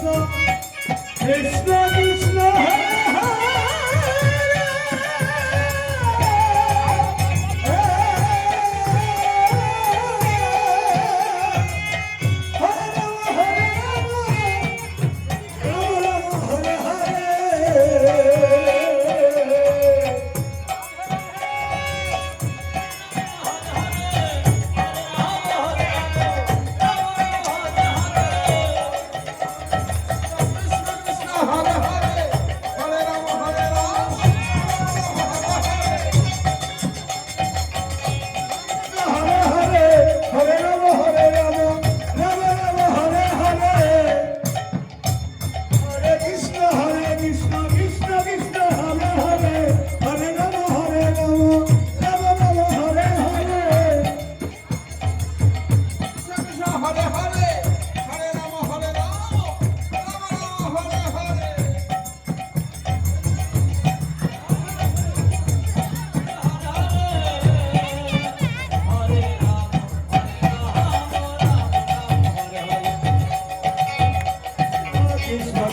Krishna, Krishna.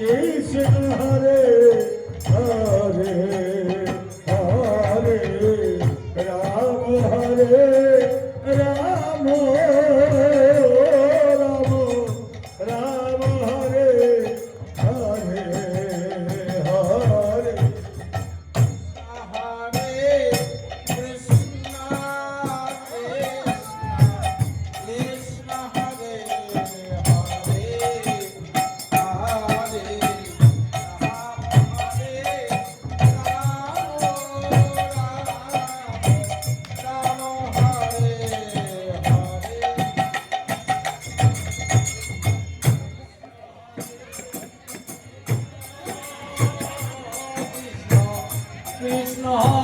Krishna Hare Oh.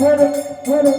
mueve, mueve.